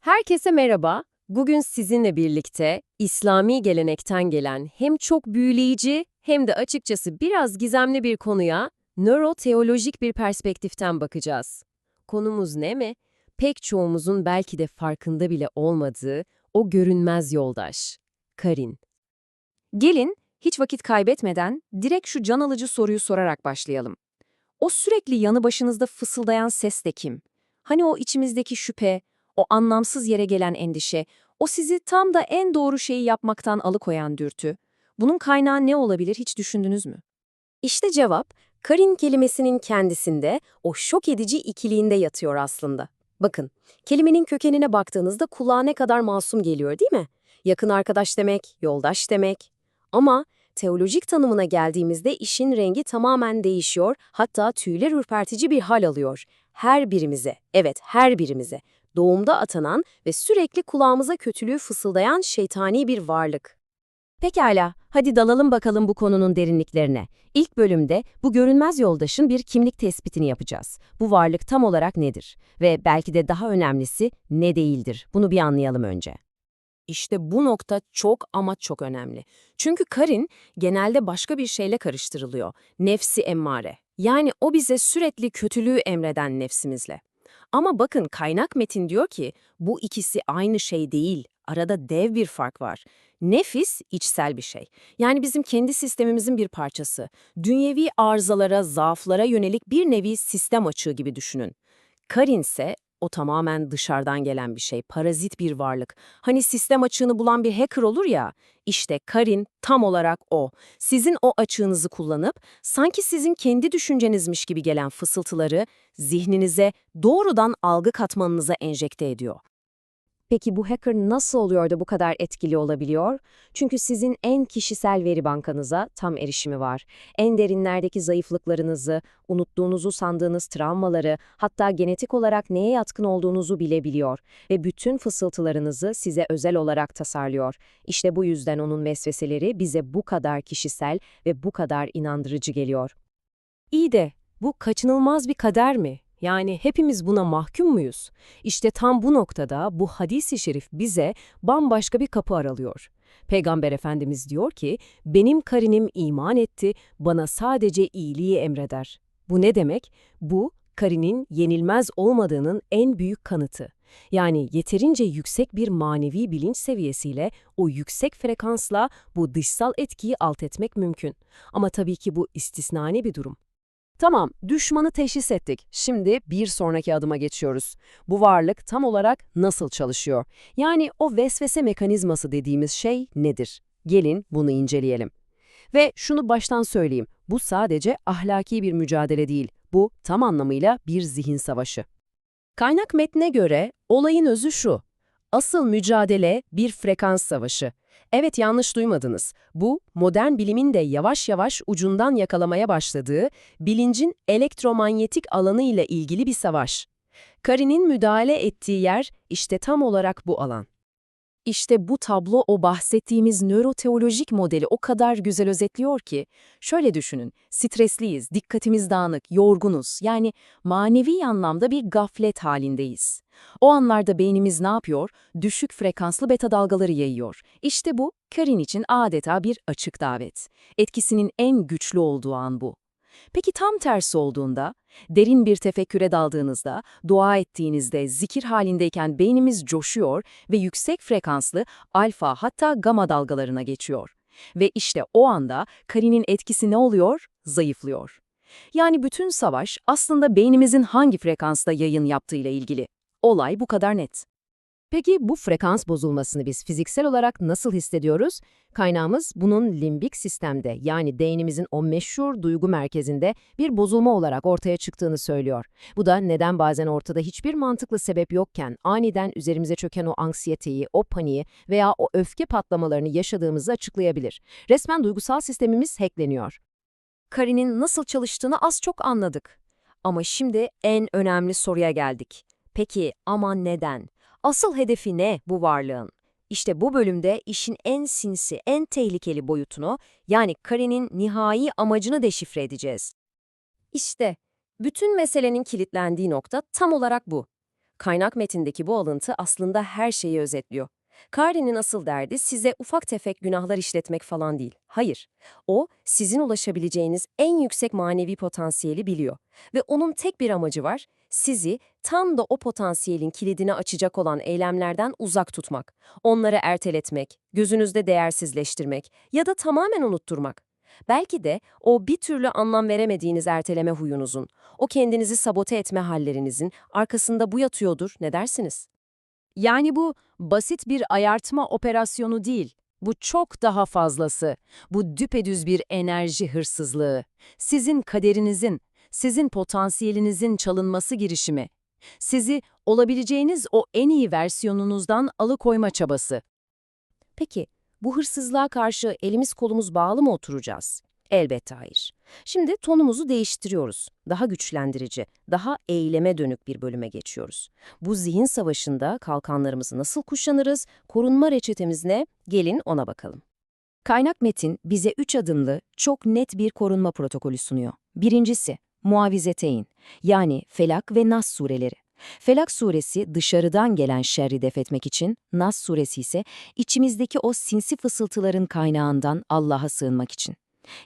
Herkese merhaba. Bugün sizinle birlikte İslami gelenekten gelen hem çok büyüleyici hem de açıkçası biraz gizemli bir konuya nöroteolojik bir perspektiften bakacağız. Konumuz ne mi? Pek çoğumuzun belki de farkında bile olmadığı o görünmez yoldaş. Karin. Gelin, hiç vakit kaybetmeden direkt şu can alıcı soruyu sorarak başlayalım. O sürekli yanı başınızda fısıldayan ses de kim? Hani o içimizdeki şüphe, o anlamsız yere gelen endişe, o sizi tam da en doğru şeyi yapmaktan alıkoyan dürtü. Bunun kaynağı ne olabilir hiç düşündünüz mü? İşte cevap, Karin kelimesinin kendisinde, o şok edici ikiliğinde yatıyor aslında. Bakın, kelimenin kökenine baktığınızda kulağa ne kadar masum geliyor değil mi? Yakın arkadaş demek, yoldaş demek. Ama teolojik tanımına geldiğimizde işin rengi tamamen değişiyor, hatta tüyler ürpertici bir hal alıyor. Her birimize, evet her birimize, doğumda atanan ve sürekli kulağımıza kötülüğü fısıldayan şeytani bir varlık. Pekala, hadi dalalım bakalım bu konunun derinliklerine. İlk bölümde bu görünmez yoldaşın bir kimlik tespitini yapacağız. Bu varlık tam olarak nedir? Ve belki de daha önemlisi ne değildir? Bunu bir anlayalım önce. İşte bu nokta çok ama çok önemli. Çünkü Karin genelde başka bir şeyle karıştırılıyor. Nefsi emmare. Yani o bize sürekli kötülüğü emreden nefsimizle. Ama bakın kaynak metin diyor ki bu ikisi aynı şey değil. Arada dev bir fark var. Nefis içsel bir şey. Yani bizim kendi sistemimizin bir parçası. Dünyevi arızalara, zaaflara yönelik bir nevi sistem açığı gibi düşünün. Karin ise o tamamen dışarıdan gelen bir şey, parazit bir varlık. Hani sistem açığını bulan bir hacker olur ya, işte Karin tam olarak o. Sizin o açığınızı kullanıp, sanki sizin kendi düşüncenizmiş gibi gelen fısıltıları zihninize doğrudan algı katmanınıza enjekte ediyor. Peki bu hacker nasıl oluyor da bu kadar etkili olabiliyor? Çünkü sizin en kişisel veri bankanıza tam erişimi var. En derinlerdeki zayıflıklarınızı, unuttuğunuzu sandığınız travmaları, hatta genetik olarak neye yatkın olduğunuzu bilebiliyor ve bütün fısıltılarınızı size özel olarak tasarlıyor. İşte bu yüzden onun vesveseleri bize bu kadar kişisel ve bu kadar inandırıcı geliyor. İyi de bu kaçınılmaz bir kader mi? Yani hepimiz buna mahkum muyuz? İşte tam bu noktada bu hadis-i şerif bize bambaşka bir kapı aralıyor. Peygamber Efendimiz diyor ki, benim karinim iman etti, bana sadece iyiliği emreder. Bu ne demek? Bu, karinin yenilmez olmadığının en büyük kanıtı. Yani yeterince yüksek bir manevi bilinç seviyesiyle o yüksek frekansla bu dışsal etkiyi alt etmek mümkün. Ama tabii ki bu istisnai bir durum. Tamam, düşmanı teşhis ettik. Şimdi bir sonraki adıma geçiyoruz. Bu varlık tam olarak nasıl çalışıyor? Yani o vesvese mekanizması dediğimiz şey nedir? Gelin bunu inceleyelim. Ve şunu baştan söyleyeyim, bu sadece ahlaki bir mücadele değil, bu tam anlamıyla bir zihin savaşı. Kaynak metne göre olayın özü şu, asıl mücadele bir frekans savaşı. Evet yanlış duymadınız. Bu, modern bilimin de yavaş yavaş ucundan yakalamaya başladığı bilincin elektromanyetik alanı ile ilgili bir savaş. Karin'in müdahale ettiği yer işte tam olarak bu alan. İşte bu tablo o bahsettiğimiz nöroteolojik modeli o kadar güzel özetliyor ki, şöyle düşünün, stresliyiz, dikkatimiz dağınık, yorgunuz, yani manevi anlamda bir gaflet halindeyiz. O anlarda beynimiz ne yapıyor? Düşük frekanslı beta dalgaları yayıyor. İşte bu, Karin için adeta bir açık davet. Etkisinin en güçlü olduğu an bu. Peki tam tersi olduğunda, derin bir tefekküre daldığınızda, dua ettiğinizde, zikir halindeyken beynimiz coşuyor ve yüksek frekanslı alfa hatta gama dalgalarına geçiyor. Ve işte o anda karinin etkisi ne oluyor? Zayıflıyor. Yani bütün savaş aslında beynimizin hangi frekansta yayın yaptığıyla ilgili. Olay bu kadar net. Peki bu frekans bozulmasını biz fiziksel olarak nasıl hissediyoruz? Kaynağımız bunun limbik sistemde yani beynimizin o meşhur duygu merkezinde bir bozulma olarak ortaya çıktığını söylüyor. Bu da neden bazen ortada hiçbir mantıklı sebep yokken aniden üzerimize çöken o anksiyeteyi, o paniği veya o öfke patlamalarını yaşadığımızı açıklayabilir. Resmen duygusal sistemimiz hackleniyor. Karin'in nasıl çalıştığını az çok anladık. Ama şimdi en önemli soruya geldik. Peki ama neden? Asıl hedefi ne bu varlığın? İşte bu bölümde işin en sinsi, en tehlikeli boyutunu, yani Karen'in nihai amacını deşifre edeceğiz. İşte, bütün meselenin kilitlendiği nokta tam olarak bu. Kaynak metindeki bu alıntı aslında her şeyi özetliyor. Kari'nin asıl derdi size ufak tefek günahlar işletmek falan değil. Hayır. O, sizin ulaşabileceğiniz en yüksek manevi potansiyeli biliyor. Ve onun tek bir amacı var, sizi tam da o potansiyelin kilidini açacak olan eylemlerden uzak tutmak. Onları erteletmek, gözünüzde değersizleştirmek ya da tamamen unutturmak. Belki de o bir türlü anlam veremediğiniz erteleme huyunuzun, o kendinizi sabote etme hallerinizin arkasında bu yatıyordur, ne dersiniz? Yani bu basit bir ayartma operasyonu değil. Bu çok daha fazlası. Bu düpedüz bir enerji hırsızlığı. Sizin kaderinizin, sizin potansiyelinizin çalınması girişimi. Sizi olabileceğiniz o en iyi versiyonunuzdan alıkoyma çabası. Peki, bu hırsızlığa karşı elimiz kolumuz bağlı mı oturacağız? Elbette hayır. Şimdi tonumuzu değiştiriyoruz. Daha güçlendirici, daha eyleme dönük bir bölüme geçiyoruz. Bu zihin savaşında kalkanlarımızı nasıl kuşanırız, korunma reçetemiz ne? Gelin ona bakalım. Kaynak metin bize üç adımlı, çok net bir korunma protokolü sunuyor. Birincisi, muavizeteyn, yani Felak ve Nas sureleri. Felak suresi dışarıdan gelen şerri def etmek için, Nas suresi ise içimizdeki o sinsi fısıltıların kaynağından Allah'a sığınmak için.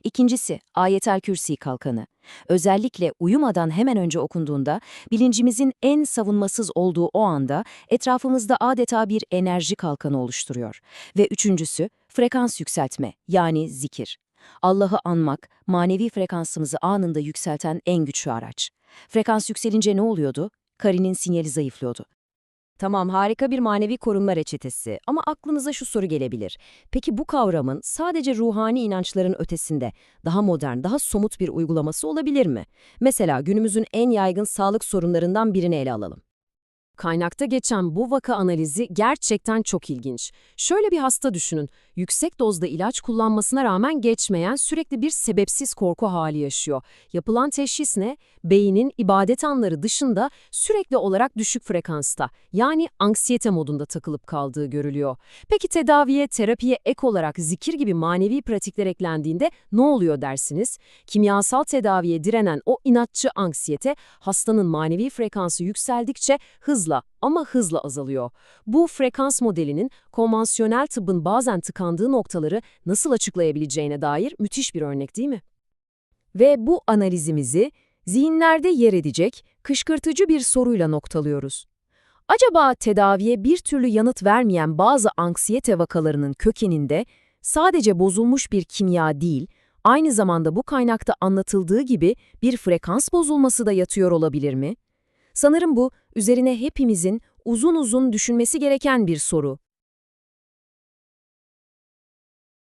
İkincisi, Ayetel Kürsi kalkanı. Özellikle uyumadan hemen önce okunduğunda, bilincimizin en savunmasız olduğu o anda etrafımızda adeta bir enerji kalkanı oluşturuyor. Ve üçüncüsü, frekans yükseltme, yani zikir. Allah'ı anmak, manevi frekansımızı anında yükselten en güçlü araç. Frekans yükselince ne oluyordu? Karinin sinyali zayıflıyordu. Tamam, harika bir manevi korunma reçetesi ama aklınıza şu soru gelebilir. Peki bu kavramın sadece ruhani inançların ötesinde daha modern, daha somut bir uygulaması olabilir mi? Mesela günümüzün en yaygın sağlık sorunlarından birini ele alalım. Kaynakta geçen bu vaka analizi gerçekten çok ilginç. Şöyle bir hasta düşünün. Yüksek dozda ilaç kullanmasına rağmen geçmeyen sürekli bir sebepsiz korku hali yaşıyor. Yapılan teşhis ne? Beynin ibadet anları dışında sürekli olarak düşük frekansta, yani anksiyete modunda takılıp kaldığı görülüyor. Peki tedaviye, terapiye ek olarak zikir gibi manevi pratikler eklendiğinde ne oluyor dersiniz? Kimyasal tedaviye direnen o inatçı anksiyete hastanın manevi frekansı yükseldikçe hızla ama hızla azalıyor. Bu frekans modelinin konvansiyonel tıbbın bazen tıkandığı noktaları nasıl açıklayabileceğine dair müthiş bir örnek değil mi? Ve bu analizimizi zihinlerde yer edecek kışkırtıcı bir soruyla noktalıyoruz. Acaba tedaviye bir türlü yanıt vermeyen bazı anksiyete vakalarının kökeninde sadece bozulmuş bir kimya değil, aynı zamanda bu kaynakta anlatıldığı gibi bir frekans bozulması da yatıyor olabilir mi? Sanırım bu, üzerine hepimizin uzun uzun düşünmesi gereken bir soru.